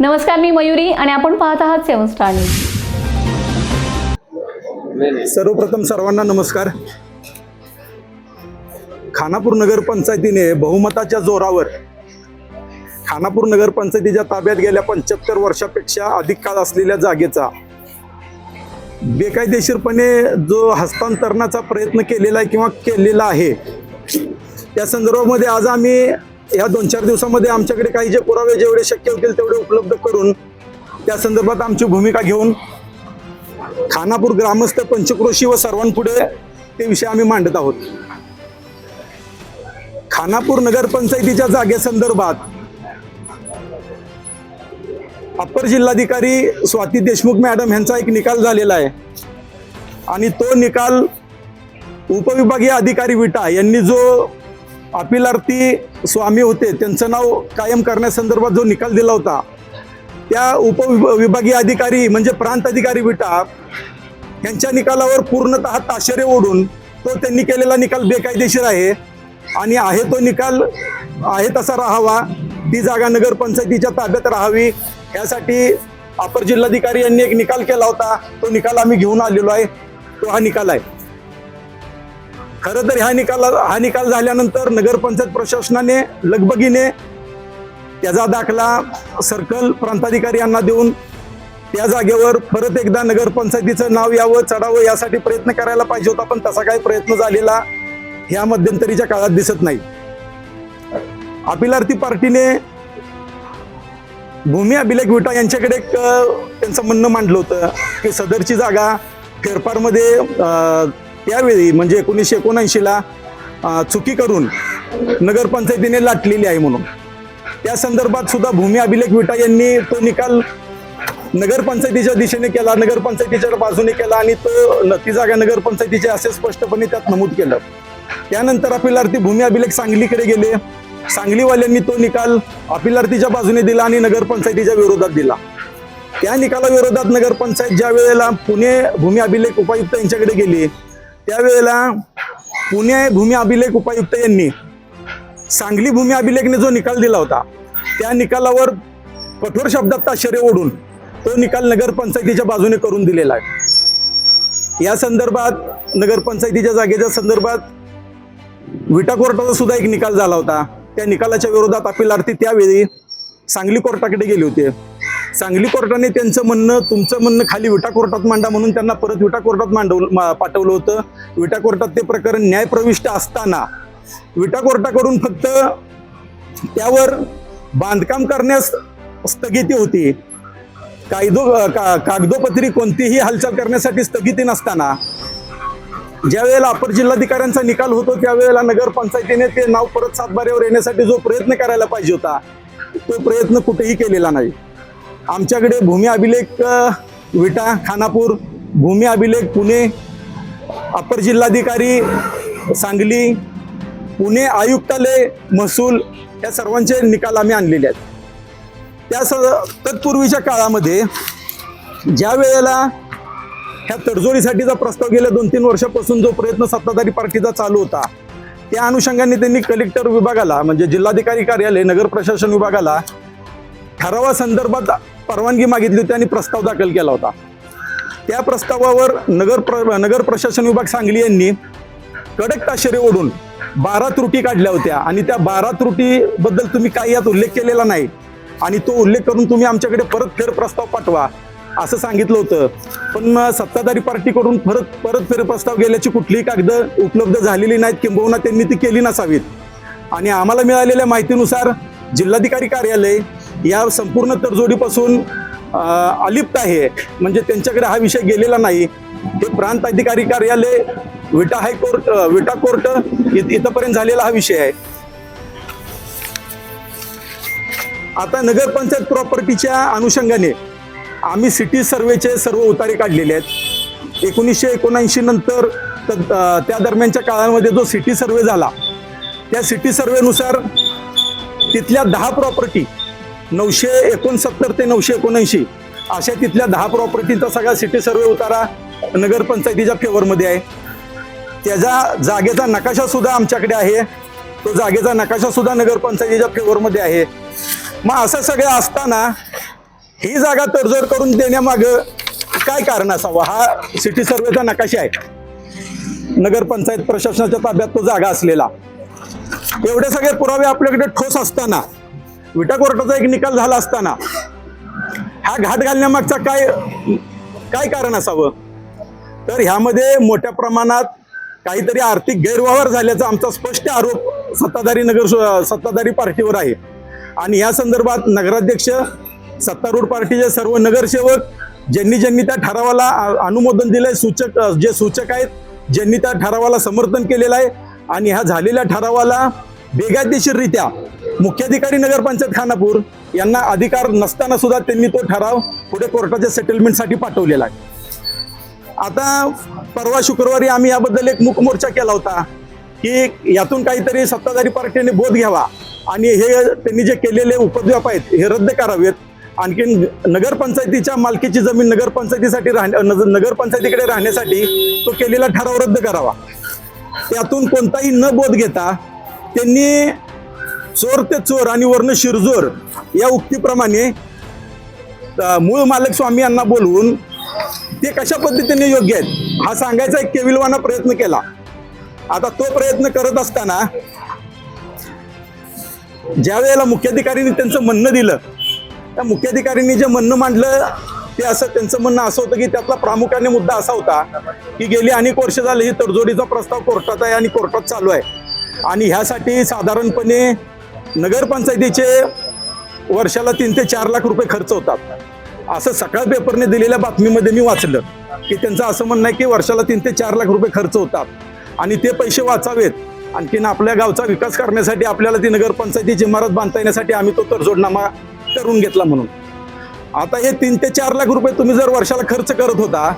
नमस्कार मी मयुरी आणि आपण पाहत आहात सेवन स्टार न्यूज. सर्वप्रथम सर्वांना नमस्कार. खानापूर नगर पंचायतीने बहुमताच्या जोरावर खानापूर नगर पंचायतीच्या ताब्यात गेल्या पंच्याहत्तर वर्षापेक्षा अधिक काळ असलेल्या जागेचा बेकायदेशीरपणे जो हस्तांतरणाचा प्रयत्न केलेला आहे किंवा केलेला आहे त्या संदर्भामध्ये आज आम्ही या दोन चार दिवसामध्ये आमच्याकडे काही जे पुरावे जेवढे शक्य होतील तेवढे उपलब्ध करून त्या संदर्भात आमची भूमिका घेऊन खानापूर ग्रामस्थ पंचक्रोशी व सर्वांपुढे ते विषय आम्ही मांडत आहोत. खानापूर नगरपंचायतीच्या जागेसंदर्भात अप्पर जिल्हाधिकारी स्वाती देशमुख मॅडम यांचा एक निकाल झालेला आहे आणि तो निकाल उपविभागीय अधिकारी विटा यांनी जो अपिलार्थी स्वामी होते. त्यांचं नाव कायम करण्यासंदर्भात जो निकाल दिला होता त्या उपविभागीय अधिकारी म्हणजे प्रांत अधिकारी विटा यांच्या निकालावर पूर्णतः ताशेरे ओढून तो त्यांनी केलेला निकाल बेकायदेशीर आहे आणि आहे तो निकाल आहे तसा राहावा ती जागा नगरपंचायतीच्या ताब्यात राहावी यासाठी अपर जिल्हाधिकारी यांनी एक निकाल केला होता. तो निकाल आम्ही घेऊन आलेलो आहे. तो हा निकाल आहे. खरं तर ह्या निकाला हा निकाल झाल्यानंतर नगरपंचायत प्रशासनाने लगबगीने त्याचा दाखला सर्कल प्रांताधिकारी यांना देऊन त्या जागेवर परत एकदा नगरपंचायतीचं नाव यावं चढावं यासाठी प्रयत्न करायला पाहिजे होता पण तसा काही प्रयत्न झालेला ह्या मध्यंतरीच्या काळात दिसत नाही. अपिलार्थी पार्टीने भूमी अभिलेख विटा यांच्याकडे एक त्यांचं म्हणणं मांडलं होतं की सदरची जागा फेरफारमध्ये त्यावेळी म्हणजे एकोणीसशे एकोणऐंशीला चुकी करून नगरपंचायतीने लाटलेली आहे म्हणून. त्या संदर्भात सुद्धा भूमी अभिलेख विटा यांनी तो निकाल नगरपंचायतीच्या दिशेने केला नगरपंचायतीच्या बाजूने केला आणि तो ती जागा नगरपंचायतीची असे स्पष्टपणे त्यात नमूद केलं. त्यानंतर अपिलार्थी भूमी अभिलेख सांगलीकडे गेले. सांगलीवाल्यांनी तो निकाल अपिलार्थीच्या बाजूने दिला आणि नगरपंचायतीच्या विरोधात दिला. त्या निकालाविरोधात नगरपंचायत ज्या वेळेला पुणे भूमी अभिलेख उपायुक्त यांच्याकडे गेली त्यावेळेला पुणे भूमी अभिलेख उपायुक्त यांनी सांगली भूमी अभिलेखने जो निकाल दिला होता त्या निकालावर कठोर शब्दात ताशेरे ओढून तो निकाल नगरपंचायतीच्या बाजूने करून दिलेला आहे. या संदर्भात नगरपंचायतीच्या जागेच्या संदर्भात विटा कोर्टाचा सुद्धा एक निकाल झाला होता. त्या निकालाच्या विरोधात अपील आरती त्यावेळी सांगली कोर्टाकडे गेली होती. सांगली कोर्टाने त्यांचं म्हणणं तुमचं म्हणणं खाली विटा कोर्टात मांडा म्हणून त्यांना परत विटा कोर्टात मांडवलं पाठवलं होतं. विटा कोर्टात ते प्रकरण न्यायप्रविष्ट असताना विटा कोर्टाकडून फक्त त्यावर बांधकाम करण्यास स्थगिती होती. कायदो का कागदोपत्री कोणतीही हालचाल करण्यासाठी स्थगिती नसताना ज्या वेळेला अपर जिल्हाधिकाऱ्यांचा निकाल होतो त्यावेळेला नगरपंचायतीने ते नाव परत सातबाऱ्यावर येण्यासाठी जो प्रयत्न करायला पाहिजे होता तो प्रयत्न कुठेही केलेला नाही. आमच्याकडे भूमी अभिलेख विटा खानापूर भूमी अभिलेख पुणे अपर जिल्हाधिकारी सांगली पुणे आयुक्तालय महसूल या सर्वांचे निकाल आम्ही आणलेले आहेत. त्या स तत्पूर्वीच्या काळामध्ये ज्या वेळेला ह्या तडजोडीसाठीचा प्रस्ताव गेल्या दोन तीन वर्षापासून जो प्रयत्न सत्ताधारी पार्टीचा चालू होता त्या अनुषंगाने त्यांनी कलेक्टर विभागाला म्हणजे जिल्हाधिकारी कार्यालय नगर प्रशासन विभागाला ठरावासंदर्भात परवानगी मागितली होती आणि प्रस्ताव दाखल केला होता. त्या प्रस्तावावर नगर प्र नगर प्रशासन विभाग सांगली यांनी कडक ताशेरे ओढून बारा त्रुटी काढल्या होत्या. आणि त्या बारा त्रुटीबद्दल तुम्ही काही यात उल्लेख केलेला नाही. आणि तो उल्लेख करून तुम्ही आमच्याकडे परत फेर प्रस्ताव पाठवा असं सांगितलं होतं. पण सत्ताधारी पार्टीकडून परत परत फेर प्रस्ताव गेल्याची कुठलीही कागद उपलब्ध झालेली नाहीत किंबहुना त्यांनी ती केली नसावीत. आणि आम्हाला मिळालेल्या माहितीनुसार जिल्हाधिकारी कार्यालय या संपूर्ण तडजोडीपासून अलिप्त आहे. म्हणजे त्यांच्याकडे हा विषय गेलेला नाही. हे प्रांत अधिकारी कार्यालय विटा हायकोर्ट विटा कोर्ट इथ- इथपर्यंत झालेला हा विषय आहे. आता नगरपंचायत प्रॉपर्टीच्या अनुषंगाने आम्ही सिटी सर्वेचे सर्व उतारे काढलेले आहेत. एकोणीसशे एकोणऐंशी नंतर त्या दरम्यानच्या काळामध्ये जो सिटी सर्वे झाला त्या सिटी सर्वेनुसार तिथल्या दहा प्रॉपर्टी नऊशे एकोणसत्तर ते नऊशे एकोणऐंशी. अशा तिथल्या दहा प्रॉपर्टीचा सगळा सिटी सर्वे उतारा नगरपंचायतीच्या फेवरमध्ये आहे. त्याचा जागेचा नकाशा सुद्धा आमच्याकडे आहे. तो जागेचा नकाशा सुद्धा नगरपंचायतीच्या फेवरमध्ये आहे. मग असं सगळं असताना ही जागा तडजोड करून देण्यामागं काय कारण असावं? हा सिटी सर्वेचा नकाशा आहे. नगरपंचायत प्रशासनाच्या ताब्यात तो जागा असलेला. एवढे सगळे पुरावे आपल्याकडे ठोस असताना विटा कोर्टाचा एक निकाल झाला असताना हा घाट घालण्यामागचा काय काय कारण असावं? तर ह्यामध्ये मोठ्या प्रमाणात काहीतरी आर्थिक गैरव्यवहार झाल्याचा आमचा स्पष्ट आरोप सत्ताधारी नगर सत्ताधारी पार्टीवर आहे. आणि या संदर्भात नगराध्यक्ष सत्तारूढ पार्टीचे सर्व नगरसेवक ज्यांनी ज्यांनी त्या ठरावाला अनुमोदन दिलंय सूचक जे सूचक आहेत ज्यांनी त्या ठरावाला समर्थन केलेलं आहे. आणि ह्या झालेल्या ठरावाला बेकायदेशीररित्या मुख्याधिकारी नगरपंचायत खानापूर यांना अधिकार नसताना सुद्धा त्यांनी तो ठराव पुढे कोर्टाच्या सेटलमेंटसाठी पाठवलेला आहे. आता परवा शुक्रवारी आम्ही याबद्दल एक मुखमोर्चा केला होता की यातून काहीतरी सत्ताधारी पार्टीने बोध घ्यावा आणि हे त्यांनी जे केलेले उपद्व्याप आहेत हे रद्द करावेत. आणखीन नगरपंचायतीच्या मालकीची जमीन नगरपंचायतीसाठी राहण्या नगरपंचायतीकडे राहण्यासाठी तो केलेला ठराव रद्द करावा. त्यातून कोणताही न बोध घेता त्यांनी चोर ते चोर आणि वर्ण शिरजोर या उक्तीप्रमाणे मूळ मालक स्वामी यांना बोलवून ते कशा पद्धतीने योग्य आहेत? हा सांगायचा एक केविलवाना प्रयत्न केला. आता तो प्रयत्न करत असताना ज्या वेळेला मुख्याधिकाऱ्यांनी त्यांचं म्हणणं दिलं त्या मुख्याधिकाऱ्यांनी जे म्हणणं मांडलं ते असं त्यांचं म्हणणं असं होतं की त्यातला प्रामुख्याने मुद्दा असा होता की गेली अनेक वर्ष झाले ही तडजोडीचा प्रस्ताव कोर्टात आहे आणि कोर्टात चालू आहे. आणि ह्यासाठी साधारणपणे नगरपंचायतीचे वर्षाला तीन ते चार लाख रुपये खर्च होतात. असं सकाळ पेपरने दिलेल्या बातमीमध्ये मी वाचलं की त्यांचं असं म्हणणं आहे की वर्षाला तीन ते चार लाख रुपये खर्च होतात. आणि ते पैसे वाचावेत. आणखीन आपल्या गावचा विकास करण्यासाठी आपल्याला ती नगरपंचायतीची इमारत बांधता येण्यासाठी आम्ही तो तरजोडनामा करून घेतला म्हणून. आता हे तीन ते चार लाख रुपये तुम्ही जर वर्षाला खर्च करत होता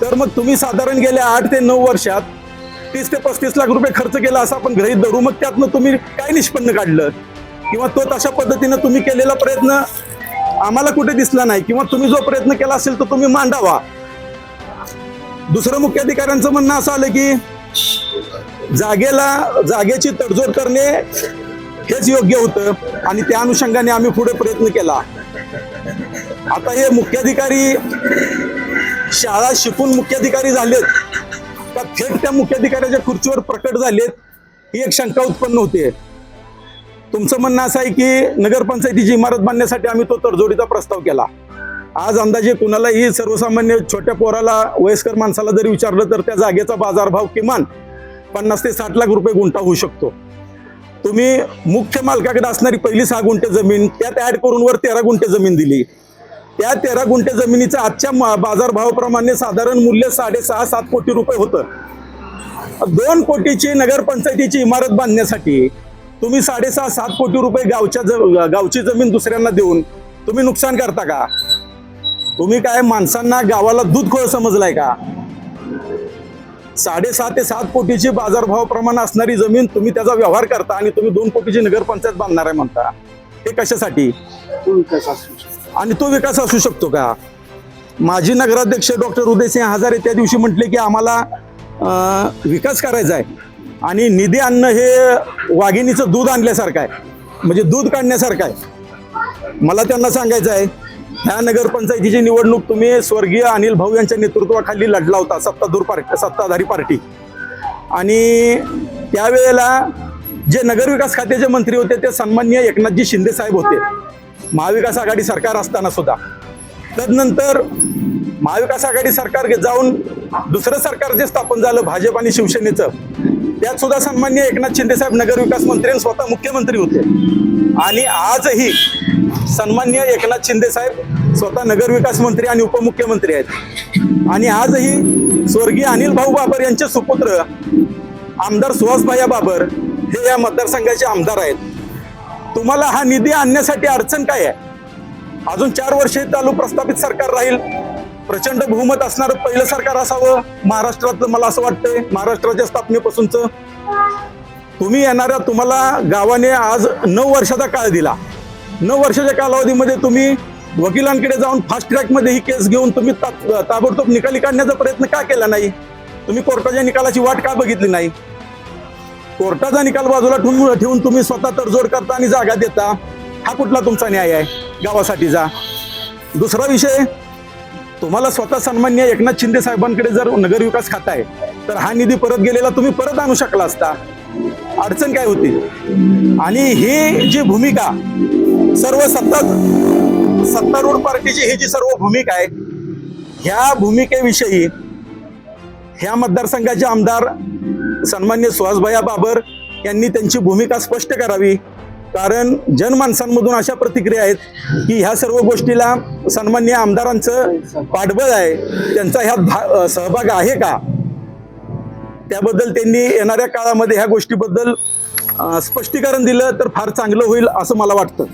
तर मग तुम्ही साधारण गेल्या आठ ते नऊ वर्षात तीस ते पस्तीस लाख रुपये खर्च केला असं आपण गृहित धरू मग त्यातनं तुम्ही काय निष्पन्न काढलं? किंवा तो तशा पद्धतीनं तुम्ही केलेला प्रयत्न आम्हाला कुठे दिसला नाही किंवा तुम्ही जो प्रयत्न केला असेल तो तुम्ही मांडावा? दुसरं मुख्याधिकाऱ्यांचं म्हणणं असं आलं की जागेला जागेची तडजोड करणे हेच योग्य होतं आणि त्या अनुषंगाने आम्ही पुढे प्रयत्न केला. आता हे मुख्याधिकारी शाळा शिकून मुख्याधिकारी झालेत. का थेट त्या मुख्याधिकाऱ्याच्या खुर्चीवर प्रकट झालेत ही एक शंका उत्पन्न होते. तुमचं म्हणणं असं आहे की नगरपंचायतीची इमारत बांधण्यासाठी आम्ही तो तडजोडीचा प्रस्ताव केला. आज अंदाजे कुणालाही सर्वसामान्य छोट्या पोराला वयस्कर माणसाला जरी विचारलं तर त्या जागेचा बाजारभाव किमान पन्नास ते साठ लाख रुपये गुंठा होऊ शकतो. तुम्ही मुख्य मालकाकडे असणारी पहिली सहा गुंठे जमीन त्यात ऍड करून वर तेरा गुंठे जमीन दिली. त्या तेरा गुंठे जमिनीचं आजच्या बाजारभावाप्रमाणे साधारण मूल्य साडेसहा सात कोटी रुपये होतं. दोन कोटीची नगरपंचायतीची इमारत बांधण्यासाठी तुम्ही साडेसहा सात कोटी रुपये गावच्या ज- गावची जमीन दुसऱ्यांना देऊन तुम्ही नुकसान करता का? तुम्ही काय माणसांना गावाला दूध खोळ समजलाय का? साडेसहा ते सात कोटीची बाजारभावाप्रमाणे असणारी जमीन तुम्ही त्याचा व्यवहार करता आणि तुम्ही दोन कोटीची नगरपंचायत बांधणार आहे म्हणता. हे कशासाठी? आणि तो विकास असू शकतो का? माजी नगराध्यक्ष डॉक्टर उदयसिंह हजारे त्या दिवशी म्हटले की आम्हाला विकास करायचा आहे. आणि निधी आणणं हे वाघिणीचं दूध आणल्यासारखं आहे. म्हणजे दूध काढण्यासारखं आहे. मला त्यांना सांगायचं आहे ह्या नगरपंचायतीची निवडणूक तुम्ही स्वर्गीय अनिल भाऊ यांच्या नेतृत्वाखाली लढला होता सत्ताधूर पार्टी सत्ताधारी पार्टी. आणि त्यावेळेला जे नगरविकास खात्याचे मंत्री होते ते सन्मान्य एकनाथजी शिंदे साहेब होते. महाविकास आघाडी सरकार असताना सुद्धा. तदनंतर महाविकास आघाडी सरकार जाऊन दुसरं सरकार जे स्थापन झालं भाजप आणि शिवसेनेचं त्यात सुद्धा सन्मान्य एकनाथ शिंदे साहेब नगरविकास मंत्री आणि स्वतः मुख्यमंत्री होते. आणि आजही सन्मान्य एकनाथ शिंदे साहेब स्वतः नगरविकास मंत्री आणि उपमुख्यमंत्री आहेत. आणि आजही स्वर्गीय अनिल भाऊ बाबर यांचे सुपुत्र आमदार सुहासभाया बाबर हे या मतदारसंघाचे आमदार आहेत. तुम्हाला हा निधी आणण्यासाठी अडचण काय आहे? अजून चार वर्षे चालू प्रस्थापित सरकार राहील. प्रचंड बहुमत असणारं पहिलं सरकार असावं. महाराष्ट्रातलं मला असं वाटतंय महाराष्ट्राच्या स्थापनेपासूनच. तुम्ही येणाऱ्या तुम्हाला गावाने आज नऊ वर्षाचा काळ दिला. नऊ वर्षाच्या कालावधीमध्ये तुम्ही वकिलांकडे जाऊन फास्ट ट्रॅकमध्ये ही केस घेऊन तुम्ही ताबडतोब निकाली काढण्याचा प्रयत्न का केला नाही? तुम्ही कोर्टाच्या निकालाची वाट का बघितली नाही? कोर्टाचा निकाल बाजूला ठेवून ठेवून तुम्ही स्वतः तडजोड करता आणि जागा देता हा कुठला तुमचा न्याय आहे? गावासाठीचा दुसरा विषय तुम्हाला स्वतः सन्मान्य एकनाथ शिंदे साहेबांकडे जर नगरविकास खाता आहे तर हा निधी परत गेलेला तुम्ही परत आणू शकला असता. अडचण काय होती? आणि ही जी भूमिका सर्व सत्ता सत्तारूढ पार्टीची ही जी सर्व भूमिका आहे ह्या भूमिकेविषयी ह्या मतदारसंघाचे आमदार सन्मान्य सुहासभाया बाबर यांनी त्यांची भूमिका स्पष्ट करावी. कारण जनमानसांमधून अशा प्रतिक्रिया आहेत की ह्या सर्व गोष्टीला सन्मान्य आमदारांचं पाठबळ आहे. त्यांचा ह्यात भा- सहभाग आहे का? त्याबद्दल त्यांनी येणाऱ्या काळामध्ये ह्या गोष्टीबद्दल स्पष्टीकरण दिलं तर फार चांगलं होईल असं मला वाटतं.